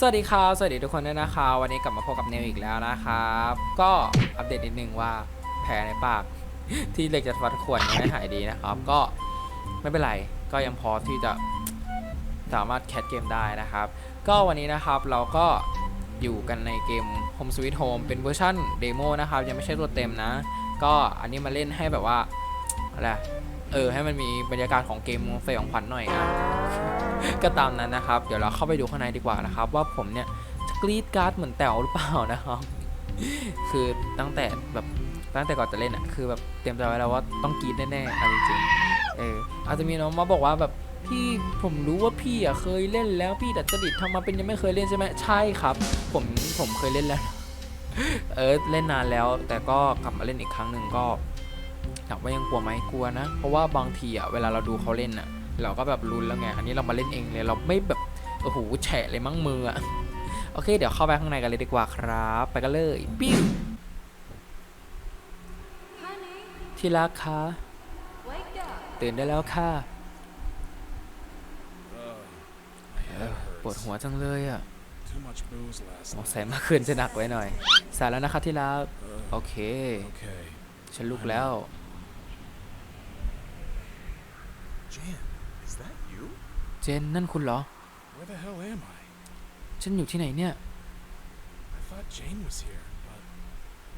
สวัสดีครับสวัสดีทุกคนด้วยนะครับวันนี้กลับมาพบกับเนวอีกแล้วนะครับ ก็อัปเดตนิดนึงว่าแผลในปาก ที่เหล็กจะฟัดขวดยังไม่หายดีนะครับก็ไม่เป็นไรก็ยังพอที่จะสามารถแคสเกมได้นะครับ ก็วันนี้นะครับเราก็อยู่กันในเกม Home Sweet Home เป็นเวอร์ชันเดโมนะครับ ยังไม่ใช่ตัวเต็มนะ ก็อันนี้มาเล่นให้แบบว่าอะไรเออให้มันมีบรรยากาศของเกมสยองขวัญหน่อยนะ ก็ตามนั้นนะครับ เดี๋ยวเราเข้าไปดูข้างในดีกว่านะครับ ว่าผมเนี่ยจะกรีดการ์ดเหมือนแต๋วหรือเปล่านะครับ คือตั้งแต่แบบตั้งแต่ก่อนจะเล่นอะคือแบบเตรียมใจไว้แล้วว่าต้องกรีดแน่ๆเอาจริงๆเอออาจจะมีน้องมาบอกว่าแบบพี่ผมรู้ว่าพี่อะเคยเล่นแล้วพี่ดัดจริตทำมาเป็นยังไม่เคยเล่นใช่ไหมใช่ครับ ผมผมเคยเล่นแล้ว เออเล่นนานแล้ว แต่ก็กลับมาเล่นอีกครั้งหนึ่งก็ถามว่ายังกลัวไหมกลัวนะ เพราะว่าบางทีอะเวลาเราดูเขาเล่นอะ เราก็แบบลุ้นแล้วไง อันนี้เรามาเล่นเองเลย เราไม่แบบ โอ้โห แฉะเลยมั้งมืออะโอเค เดี๋ยวเข้าไปข้างในกันเลยดีกว่าครับ ไปกันเลยปิ้วที่รักคะ wake up. ตื่นได้แล้วค่ะปวดหัวจังเลยอะสงสัยมื่อคืนจะหนักไว้หน่อย สายแล้วนะคะที่รัก โอเค ฉันลุกแล้ว is that you? เจนนั่นคุณเหรอ Where the hell am I? ฉันอยู่ที่ไหนเนี่ย I thought Jane was here, but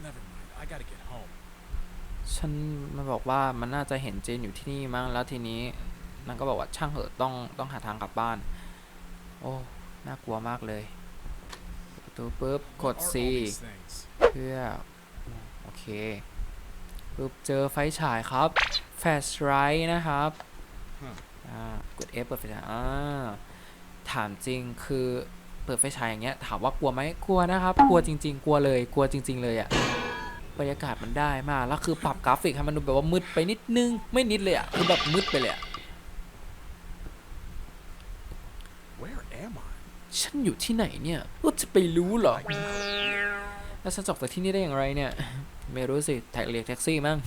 never mind. I gotta get home. ฉันมันบอกว่ามันน่าจะเห็นเจนอยู่ที่นี่มั้งแล้วทีนี้มันก็บอกว่าช่างเหอะต้องต้องหาทางกลับบ้าน โอ้น่ากลัวมากเลยเปิดประตูปุ๊บกด What are C all these things? เพื่อโอเคปุ๊บเจอไฟฉายครับแฟลชไรท์นะครับ Huh. อ่ากด F เปิดไฟฉายอ่าถามจริงคือเปิดไฟฉายอย่างเงี้ยถามว่ากลัวไหมกลัวนะครับ กลัวจริง ๆ กลัวเลย กลัวจริง ๆ เลยอะบรรยากาศมันได้มากแล้วคือปรับกราฟิกให้มันดูแบบว่ามืดไปนิดนึง ไม่นิดเลยอะคือแบบมืดไปเลยอะ Where am I? ฉันอยู่ที่ไหนเนี่ยก็จะไปรู้เหรอ แล้วฉันจะออกจากที่นี่ได้อย่างไรเนี่ย ไม่รู้สิแท็กเรียกแท็กซี่มั้ง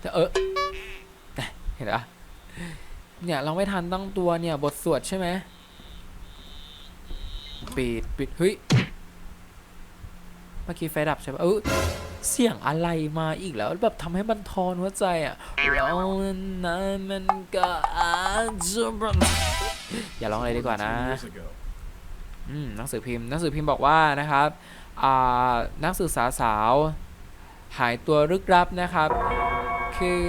แต่เออแต่ เห็นปะเนี่ยเราไม่ทันตั้งตัวเนี่ยบทสวดใช่ไหมปิดปิดเฮ้ยเมื่อกี้ไฟดับใช่ปะเออเสียงอะไรมาอีกแล้วแบบทำให้บันทอนหัวใจอะเรานั้นมันก็อาจจะอย่าร้องอะไรดีกว่านะอืมหนังสือพิมพ์หนังสือพิมพ์บอกว่านะครับอ่านักศึกษาสาว หายตัวลึกลับนะครับ คือ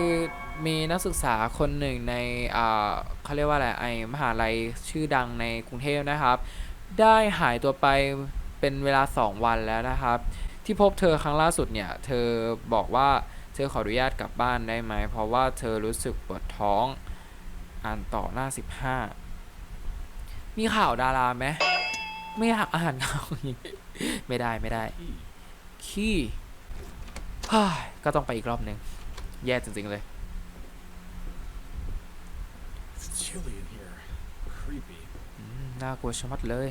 มีนักศึกษาคนหนึ่งในเขาเรียกว่าอะไรไอมหาลัยชื่อดังในกรุงเทพนะครับ ได้หายตัวไปเป็นเวลา 2 วันแล้วนะครับ ที่พบเธอครั้งล่าสุดเนี่ย เธอบอกว่าเธอขออนุญาตกลับบ้านได้ไหม เพราะว่าเธอรู้สึกปวดท้องอ่านต่อหน้า 15 มีข่าวดาราไหมไม่อยากอ่านข่าวไม่ได้ไม่ได้ ขี้ก็ต้องไปอีกรอบหนึ่งแย่จริง ๆ เลย chilly in here. Creepy. อืมน่ากลัวชะมัดเลย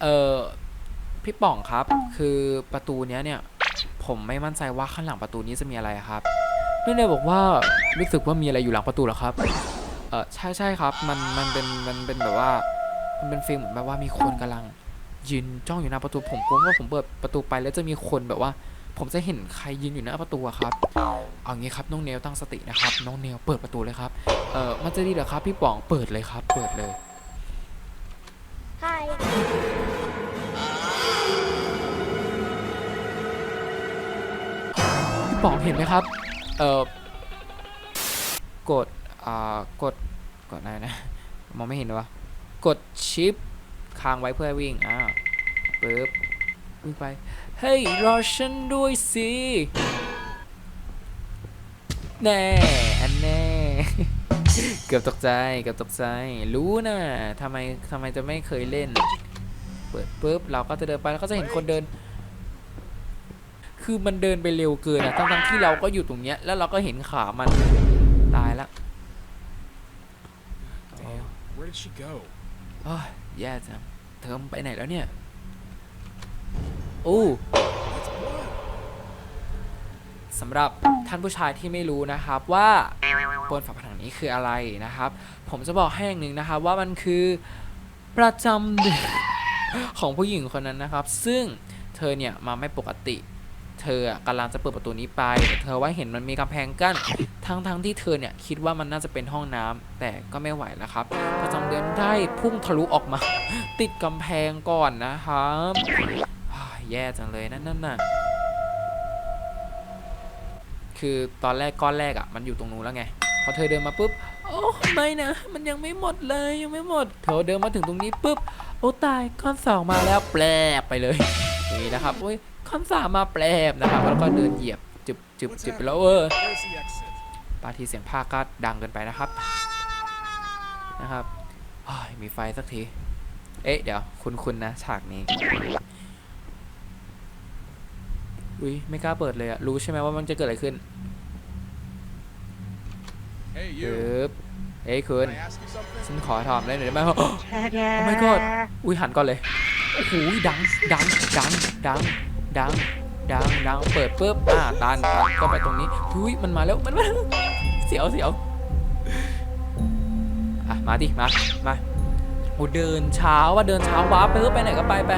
เออพี่ป่องครับ คือประตูเนี้ยเนี่ย ผมไม่มั่นใจว่าข้างหลังประตูนี้จะมีอะไรครับนี่เลยบอกว่ารู้สึกว่ามีอะไรอยู่หลังประตูเหรอครับ เออใช่ใช่ครับ มันมันเป็นมันเป็นแบบว่า มันเป็นฟีลเหมือนแบบว่ามีคนกำลังยืนจ้องอยู่หน้าประตูผมกลัวว่าผมเปิดประตูไปแล้วจะมีคนแบบว่า ผมจะเห็นใครยืนอยู่หน้าประตูอะครับ เอางี้ครับน้องเนลตั้งสตินะครับ น้องเนลเปิดประตูเลยครับ เออมันจะดีเหรอครับ พี่ป๋องเปิดเลยครับ เปิดเลย Hi. พี่ป๋องเห็นไหมครับ เอ่อกดอ่ากดกดอะไรนะมองไม่เห็นเลยวะกดชิปค้างไว้เพื่อวิ่งอ่าปึ๊บวิ่งไป เฮ้ยรอฉันด้วยสิแน่อันแน่ เกือบตกใจเกือบตกใจ รู้นะทำไมทำไมจะไม่เคยเล่น เปิดปุ๊บเราก็จะเดินไปแล้วก็จะเห็นคนเดิน คือมันเดินไปเร็วเกินอะทั้งทั้งๆที่เราก็อยู่ตรงเนี้ย แล้วเราก็เห็นขามันตายละ Damn. Where did she go? โอ้ยแย่จังเธอไปไหนแล้วเนี่ยโอ้สำหรับท่านผู้ชายที่ไม่รู้นะครับว่าบนฝาผนังนี้คืออะไรนะครับ ผมจะบอกให้อย่างหนึ่งนะครับว่ามันคือประจำเดือนของผู้หญิงคนนั้นนะครับ ซึ่งเธอเนี่ยมาไม่ปกติ เธออะกำลังจะเปิดประตูนี้ไปแต่เธอว่าเห็นมันมีกำแพงกั้นทั้งทั้งที่เธอเนี่ยคิดว่ามันน่าจะเป็นห้องน้ำแต่ก็ไม่ไหวแล้วครับ ประจำเดือนได้พุ่งทะลุออกมา ติดกำแพงก่อนนะครับ แย่จังเลยนั่นนั่นน่ะคือตอนแรกก้อนแรกอะ่ะมันอยู่ตรงนู้นแล้วไงพอเธอเดินมาปุ๊บโอ้ไม่นะมันยังไม่หมดเลยยังไม่หมด เธอเดินมาถึงตรงนี้ปุ๊บโอ้ตายก้อนสองมาแล้วแปลบไปเลยนี้นะครับโอ้ยก้อนสามมาแปลบนะครับแล้วก็เดินเหยียบจึบจึบจึบไปแล้วเออ Where's the exit? บางทีเสียงภาคก็ดังเกินไปนะครับนะครับเฮ้ยมีไฟสักที เอ๊ะเดี๋ยวคุณคุณนะฉากนี้ อุ้ยไม่กล้าเปิดเลยอะรู้ใช่ไหมว่ามันจะเกิดอะไรขึ้น Hey, ปึ๊บเอ้ยคุณ Can I ask you something? ฉันขอถามได้หน่อยได้ไหมโอ้ my god อุ้ยหันก่อนเลยโอ้โหดังดังดังดังดังดังดังเปิดปุ๊บอ่าตันตันก็ไปตรงนี้อุ้ยมันมาแล้วมันมาแล้วเสียวเสียวอะมาดิมามาโอ้เดินเช้าว่าเดินเช้าว้าไปเถอะไปไหนก็ไปไป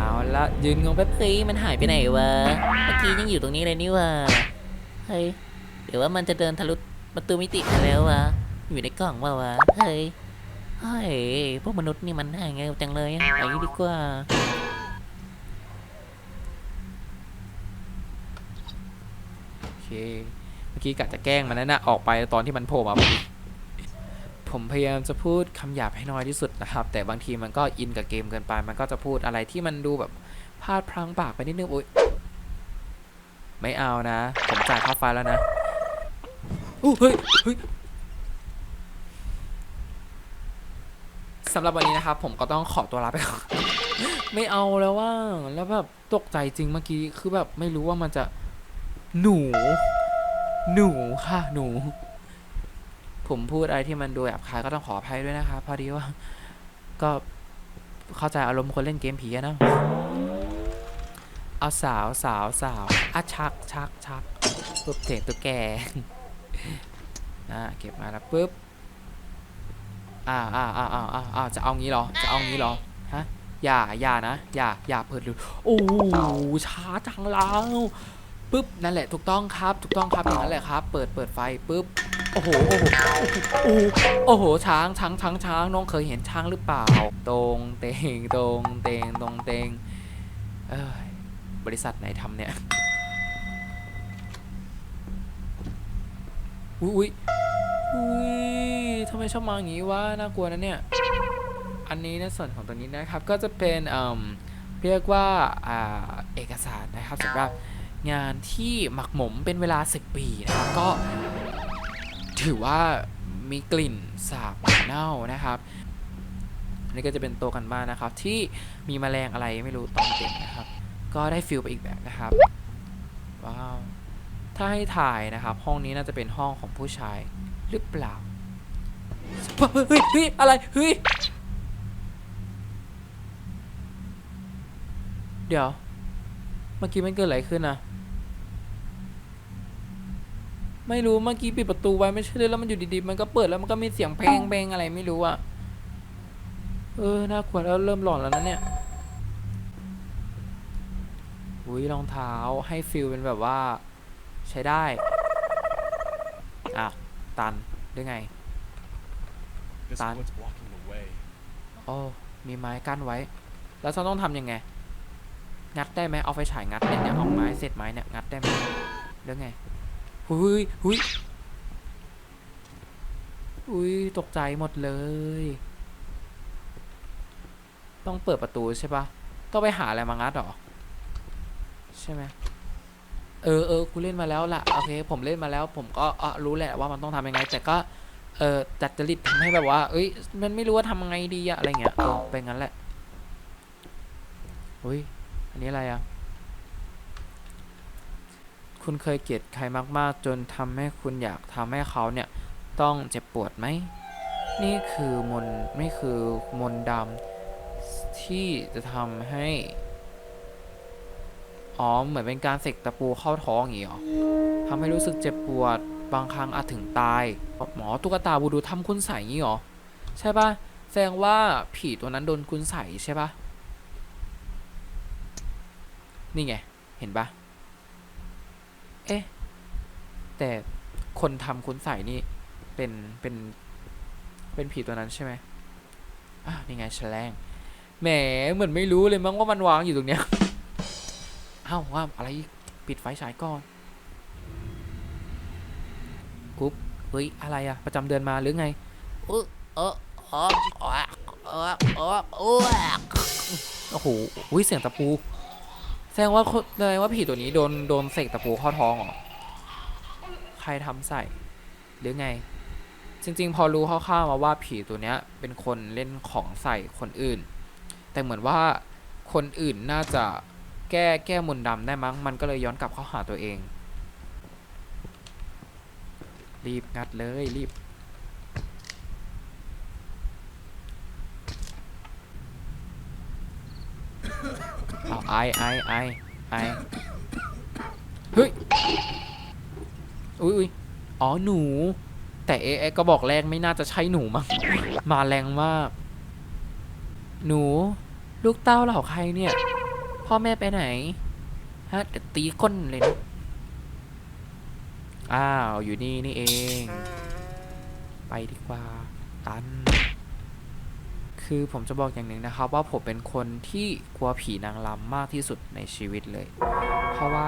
เอาละยืนงงแป๊บเฮ้ยมันหายไปไหนวะ เมื่อกี้ยังอยู่ตรงนี้เลยนี่วะ เฮ้ย เดี๋ยวว่ามันจะเดินทะลุประตูมิติมาแล้ววะ อยู่ในกล่องวะวะ เฮ้ย เฮ้ย พวกมนุษย์นี่มันหายไงจังเลยอะไปดีกว่าโอเค เมื่อกี้กะจะแกล้งมันนั่นนะออกไปตอนที่มันโผล่มาพอดี ผมพยายามจะพูดคำหยาบให้น้อยที่สุดนะครับ แต่บางทีมันก็อินกับเกมเกินไป มันก็จะพูดอะไรที่มันดูแบบพลาดพลั้งปากไปนิดนึงอุ้ยไม่เอานะ ผมจ่ายค่าไฟแล้วนะอู้เฮ้ยเฮ้ยสำหรับวันนี้นะครับ ผมก็ต้องขอตัวลาไปก่อนไม่เอาแล้วว่า แล้วแบบตกใจจริงเมื่อกี้ คือแบบไม่รู้ว่ามันจะหนู หนูค่ะหนู ผมพูดอะไรที่มันดูหยาบคายก็ต้องขออภัยด้วยนะคะพอดีว่า ก็เข้าใจอารมณ์คนเล่นเกมผีนะเอาสาวสาวสาวอะชักชักชักปุ๊บเสียงตัวแกอ่าเก็บมาแล้วปุ๊บอ่าอ่าอ่าอ่าอ่าจะเอางี้เหรอ จะเอางี้เหรอฮะอย่าอย่านะอย่าอย่าเปิดดูโอ้โหช้าจังแล้ว ปุ๊บนั่นแหละถูกต้องครับถูกต้องครับอย่างนั้นแหละครับ เปิดเปิดไฟปุ๊บโอ้โหโอ้โหโอ้โหโอ้โหช้างช้างช้างช้างน้องเคยเห็นช้างหรือเปล่า ตรงเตงตรงเตงตรงเตงเอ้ยบริษัทไหนทำเนี่ยอุ้ยอุ้ยอุ้ยทำไมชอบมาอย่างนี้วะน่ากลัวนะเนี่ยอันนี้ในส่วนของตัวนี้นะครับก็จะเป็นเอ่มเรียกว่าอ่าเอกสารนะครับสำหรับ งานที่หมักหมมเป็นเวลา 10 ปีนะครับก็ ถือว่ามีกลิ่นสาบเน่านะครับอันนี้ก็จะเป็นโตวกันบ้านนะครับ ที่มีแมลงอะไรไม่รู้ตอมเต็มนะครับ ก็ได้ฟิลไปอีกแบบนะครับว้าวถ้าให้ถ่ายนะครับ ห้องนี้น่าจะเป็นห้องของผู้ชายหรือเปล่าเฮ้ยเฮ้ยอะไรเฮ้ยเดี๋ยว เมื่อกี้มันเกิดอะไรขึ้นนะ ไม่รู้เมื่อกี้ปิดประตูไว้ไม่ใช่เลยแล้วมันอยู่ดีๆ มันก็เปิดแล้วมันก็มีเสียงเพลงเพลงอะไรไม่รู้อะเออน่ากลัวแล้วเริ่มหลอนแล้วนะเนี่ยอุ้ยรองเท้าให้ฟิลเป็นแบบว่า ใช้ได้อะตันได้ไง This Tan. is what's blocking the way. โอ้มีไม้กั้นไว้ แล้วฉันต้องทำยังไง งัดได้ไหมเอาไฟฉายงัดเนี่ยเนี่ยเอาไม้เศษไม้เนี่ยงัดได้ไหมหรือไง หุ้ยหุ้ยอุ้ยตกใจหมดเลย ต้องเปิดประตูใช่ปะต้องไปหาอะไรมางัดหรอ ใช่ไหมเออเออกูเล่นมาแล้วล่ะ โอเค ผมเล่นมาแล้ว ผมก็เออรู้แหละว่ามันต้องทำยังไง แต่ก็ เออจัดจริตทำให้แบบว่า เอ้ย มันไม่รู้ว่าทำยังไงดีอะอะไรเงี้ยเออเป็นงั้นแหละอุ้ยอันนี้อะไรอะ คุณเคยเกลียดใครมากๆ จนทำให้คุณอยากทำให้เขาเนี่ยต้องเจ็บปวดไหม นี่คือมนต์ไม่คือมนต์ดำที่จะทำให้ อ๋อ เหมือนเป็นการเสกตะปูเข้าท้องอย่างงี้หรอทำให้รู้สึกเจ็บปวดบางครั้งอาจถึงตาย หมอตุ๊กตาบูดูทำคุณใส่งี้หรอ ใช่ปะแสดงว่าผีตัวนั้นโดนคุณใส่ใช่ปะนี่ไง เห็นปะ เอ๊ะ แต่คนทำคุณใส่นี่ เป็นเป็นเป็นผีตัวนั้นใช่ไหมอะนี่ไงแฉลงแหมเหมือนไม่รู้เลยมั้งว่ามันวางอยู่ตรงเนี้ยเอ้าว่าอะไรปิดไฟฉายก่อนกุ๊บเฮ้ยอะไรอะประจำเดือนมาหรือไงเออเออเออเออเออออเอโอ้โหอุ้ยเสียงตะปู แสดงว่าแสดงว่าผีตัวนี้โดนโดนเสกตะปูเข้าท้องเหรอ ใครทำใส่ หรือไง จริง ๆ พอรู้คร่าวๆมาว่าผีตัวเนี้ย เป็นคนเล่นของใส่คนอื่น แต่เหมือนว่าคนอื่นน่าจะแก้แก้มนต์ดำได้มั้ง มันก็เลยย้อนกลับเข้าหาตัวเอง รีบงัดเลยรีบ เอาไอไอไอไอเฮ้ยอุ้ยอุ้ยอ๋อหนู แต่เอะก็บอกแรกไม่น่าจะใช่หนูมั้งมาแรงมาก หนู ลูกเต้าเหล่าใครเนี่ย พ่อแม่ไปไหน ฮะเดี๋ยวตีก้นเลยนะอ้าว อยู่นี่นี่เอง ไปดีกว่า ตัน คือผมจะบอกอย่างหนึ่งนะครับว่าผมเป็นคนที่กลัวผีนางรำมากที่สุดในชีวิตเลย เพราะว่า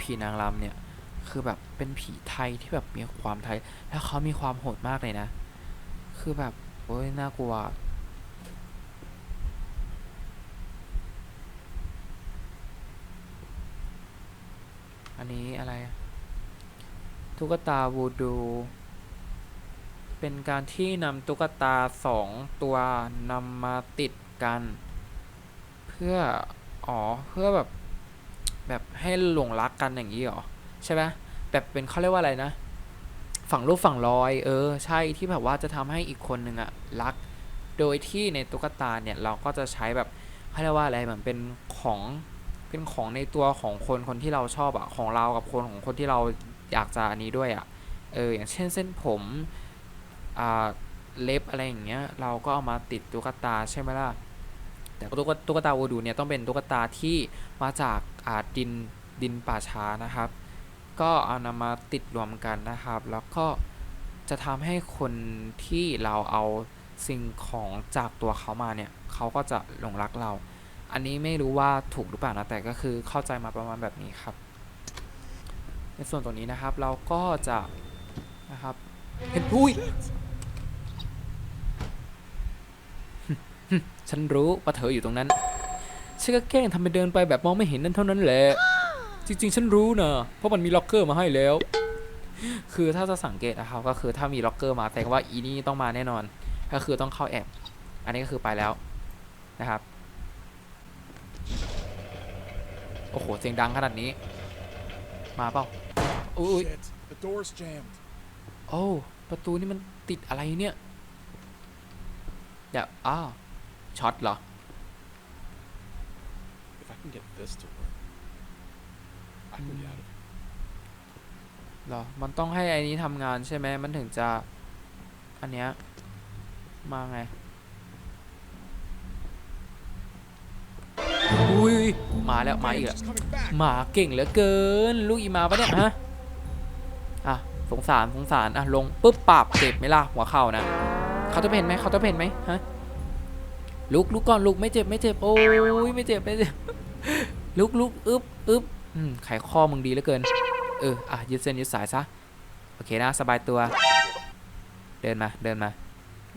ผีนางรำเนี่ยคือแบบเป็นผีไทยที่แบบมีความไทย แล้วเขามีความโหดมากเลยนะ คือแบบโอ้ยน่ากลัวอันนี้อะไร ตุ๊กตาวูดู เป็นการที่นำตุ๊กตาสองตัวนำมาติดกัน เพื่อ อ๋อ เพื่อแบบ แบบให้หลงรักกันอย่างนี้หรอ ใช่ไหมแบบเป็นเขาเรียกว่าอะไรนะ ฝั่งรูปฝั่งรอย เออ ใช่ที่แบบว่าจะทำให้อีกคนหนึ่งอะรัก โดยที่ในตุ๊กตาเนี่ยเราก็จะใช้แบบเขาเรียกว่าอะไรเหมือนเป็นของเป็นของในตัวของคนคนที่เราชอบอะของเรากับคนของคนที่เราอยากจะอันนี้ด้วยอะเอออย่างเช่นเส้นผม เล็บอะไรอย่างเงี้ยเราก็เอามาติดตุ๊กตาใช่ไหมล่ะแต่ตุ๊กตุ๊กตาวูดูเนี่ยต้องเป็นตุ๊กตาที่มาจากอาดินดินป่าช้านะครับ ก็เอานำมาติดรวมกันนะครับ แล้วก็จะทำให้คนที่เราเอาสิ่งของจากตัวเขามาเนี่ยเขาก็จะหลงรักเรา อันนี้ไม่รู้ว่าถูกหรือเปล่านะแต่ก็คือเข้าใจมาประมาณแบบนี้ครับ ในส่วนตรงนี้นะครับเราก็จะนะครับเห็นอุ้ย ฉันรู้ว่าเธออยู่ตรงนั้น ฉันก็แกล้งทำไปเดินไปแบบมองไม่เห็นนั่นเท่านั้นแหละ จริง ๆ ฉันรู้นะ เพราะมันมีล็อกเกอร์มาให้แล้ว คือถ้าจะสังเกตนะครับ ก็คือถ้ามีล็อกเกอร์มาแสดงว่าอีนี่ต้องมาแน่นอน ก็คือต้องเข้าแอบอันนี้ก็คือไปแล้วนะครับ โอ้โห เสียงดังขนาดนี้ มาเปล่าอุ้ย Shit, the door's jammed. โอ้ประตูนี่มันติดอะไรเนี่ยเดี๋ยวอ้าว ช็อตเหรอ If I can get this to work, I can get out of here. เหรอ มันต้องให้ไอ้นี้ทำงานใช่ไหม มันถึงจะ อันเนี้ย มาไง อุ้ยมาแล้ว มาอีก Damn, แล้ว she's coming back. หมาเก่งเหลือเกิน ลูกอีมาปะเนี่ยฮะอะสงสารสงสารอะลงปุ๊บปราบเจ็บไหมล่ะหัวเข่านะเขาจะเป็นไหมเขาจะเป็นไหมฮะ ลุกลุกก่อนลุกไม่เจ็บไม่เจ็บโอ้ยไม่เจ็บไม่เจ็บลุกลุกอึ๊บอึ๊บอืมไขข้อมึงดีเหลือเกิน เอออะยืดเส้นยืดสายซะโอเคนะสบายตัว เดินมาเดินมา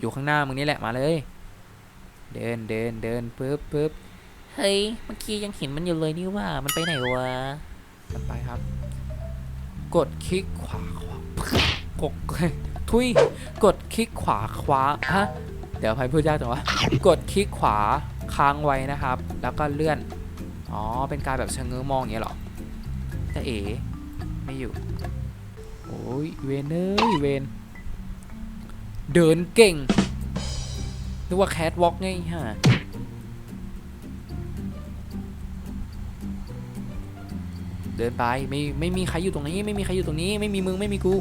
อยู่ข้างหน้ามึงนี่แหละมาเลย เดินเดินเดินปึ๊บปึ๊บเฮ้ยเมื่อกี้ยังเห็นมันอยู่เลยนี่ว่ามันไปไหนวะกันไปครับ กดคลิกขวาขวากดทุยกดคลิกขวาขวาฮะ เดี๋ยวใครพูดยากจังวะกดคลิกขวาค้างไว้นะครับ แล้วก็เลื่อน อ๋อ เป็นการแบบชะเง้อมองอย่างเงี้ยหรอจะเอ๋ไม่อยู่ โอ้ยเวนเอ้ยเวนเดินเก่งนึกว่าแคทวอล์กไงฮะเดินไปไม่ไม่มีใครอยู่ตรงนี้ ไม่มีใครอยู่ตรงนี้ ไม่มีมึงไม่มีกู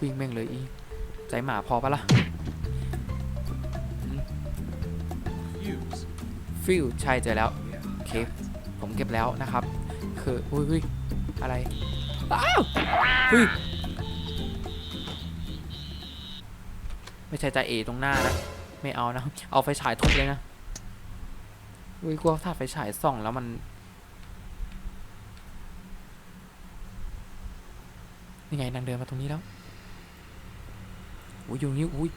วิ่งแม่งเลยอีใจหมาพอปะล่ะ Fuse. ฟิลใช่เจอแล้ว Yeah. โอเคผมเก็บแล้วนะครับ คืออุ้ยอุ้ยอะไรอ้าวเฮ้ยไม่ใช่จ่าเอตรงหน้านะ ไม่เอานะ เอาไฟฉายทุบเลยนะอุ้ยกลัวถ้าไฟฉายส่องแล้วมัน นี่ไงนางเดินมาตรงนี้แล้ว อุ้ยอยู่นี่อุ้ย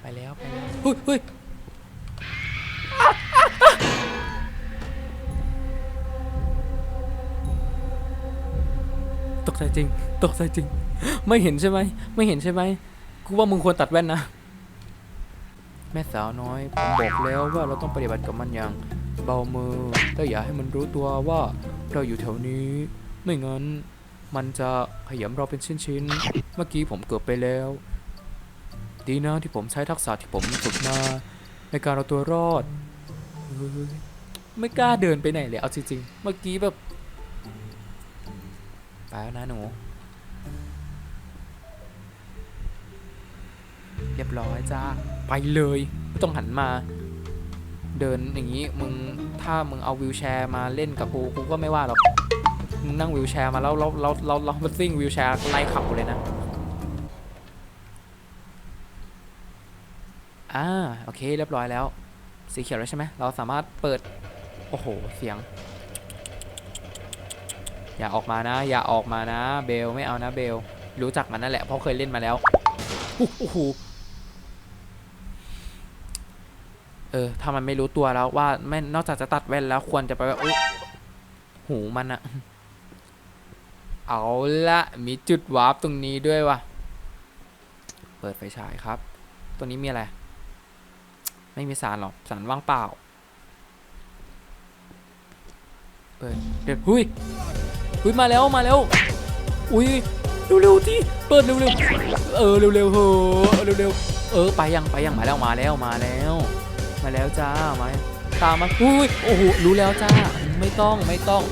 ไปแล้วไปแล้วเฮ้ยเฮ้ยตกใจจริง ตกใจจริง ไม่เห็นใช่ไหม ไม่เห็นใช่ไหม กูว่ามึงควรตัดแว่นนะ แม่สาวน้อย ผมบอกแล้วว่าเราต้องปฏิบัติกับมันอย่าง เบามือแต่อย่าให้มันรู้ตัวว่าเราอยู่แถวนี้ ไม่งั้น มันจะขยำเราเป็นชิ้นๆ เมื่อกี้ผมเกือบไปแล้ว ดีนะที่ผมใช้ทักษะที่ผมฝึกมาในการเอาตัวรอด ไม่กล้าเดินไปไหนเลยเอาจริงๆ เมื่อกี้แบบ ไปแล้วนะหนูเรียบร้อยจ้าไปเลยไม่ต้องหันมา เดินอย่างนี้มึงถ้ามึงเอาวิวแชร์มาเล่นกับกูกูก็ไม่ว่าหรอก นั่งวิวแชร์มาแล้วแล้วแล้วแล้วแล้วมาซิ่งวิวแชร์ไล่ขับเลยนะอ่าโอเคเรียบร้อยแล้ว สีเขียวแล้วใช่ไหมเราสามารถเปิด โอ้โห เสียง อย่าออกมานะ อย่าออกมานะ เบลไม่เอานะเบลรู้จักมันนั่นแหละเพราะเคยเล่นมาแล้วโอ้โหเออถ้ามันไม่รู้ตัวแล้วว่าไม่นอกจากจะตัดแว่นแล้วควรจะไปว่าอุ๊ยหูมันอะ เอาละมีจุดวาร์ปตรงนี้ด้วยวะเปิดไฟฉายครับ ตัวนี้มีอะไร ไม่มีสารหรอกสารว่างเปล่า เปิดเดี๋ยวหุยหุยมาแล้วมาแล้วอุ้ยเร็วๆที่เปิดเร็วๆเออเร็วๆเฮ้อเร็วๆเออไปยังไปยังมาแล้วมาแล้วมาแล้ว มาแล้วจ้ามาตามมาอุ้ยโอ้โหรู้แล้วจ้าไม่ต้องไม่ต้อง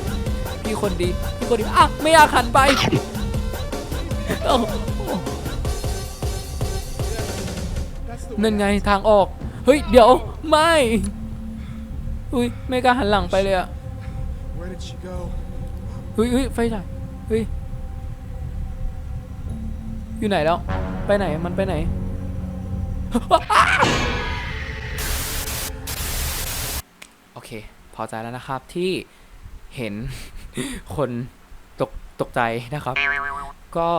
พี่คนดีพี่คนดีอะไม่อยากหันไปเอ้านั่นไงทางออก เฮ้ย เดี๋ยว ไม่ อุ้ยไม่กล้าหันหลังไปเลยอะเฮ้ยเฮ้ยไฟฉายเฮ้ย อยู่ไหนแล้ว ไปไหน มันไปไหน โอเค พอใจแล้วนะครับที่เห็น คนตกตกใจนะครับ ก็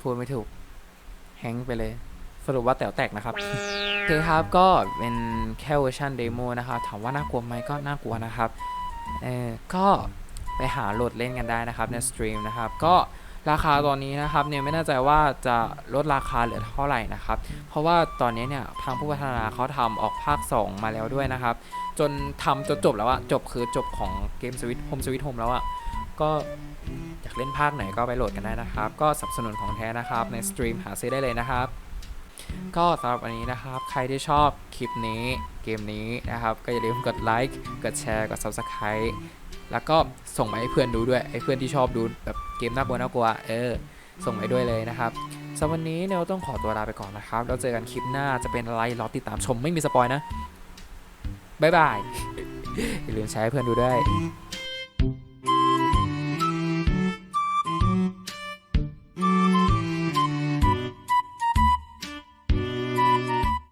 พูดไม่ถูก แฮงก์ไปเลย สรุปว่าแต๋วแตกนะครับโอเคครับก็เป็นแค่เวอร์ชันเดโมนะครับถามว่าน่ากลัวไหมก็น่ากลัวนะครับเออก็ไปหาโหลดเล่นกันได้นะครับในสตรีมนะครับ ก็ ราคาตอนนี้นะครับเนี่ยไม่แน่ใจว่าจะลดราคาเหลือเท่าไหร่นะครับ เพราะว่าตอนนี้เนี่ยทางผู้พัฒนาเขาทำออกภาค 2 มาแล้วด้วยนะครับ จนทำจนจบแล้วอะจบคือจบของเกมสวิตโฮมสวิตโฮมแล้วอะก็อยากเล่นภาคไหนก็ไปโหลดกันได้นะครับ ก็สนับสนุนของแท้นะครับในสตรีมหาซื้อได้เลยนะครับ ก็สำหรับวันนี้นะครับ ใครที่ชอบคลิปนี้เกมนี้นะครับ ก็อย่าลืมกดไลค์กดแชร์กด Subscribe แล้วก็ส่งมาให้เพื่อนดูด้วยไอ้เพื่อนที่ชอบดูแบบเกมน่ากลัวน่ากลัวเออส่งมาด้วยเลยนะครับสำหรับวันนี้เนวต้องขอตัวลาไปก่อนนะครับแล้วเจอกันคลิปหน้าจะเป็นอะไรรอติดตามชมไม่มีสปอยนะบ๊ายบายอย่าลืมแชร์ให้เพื่อนดูด้วย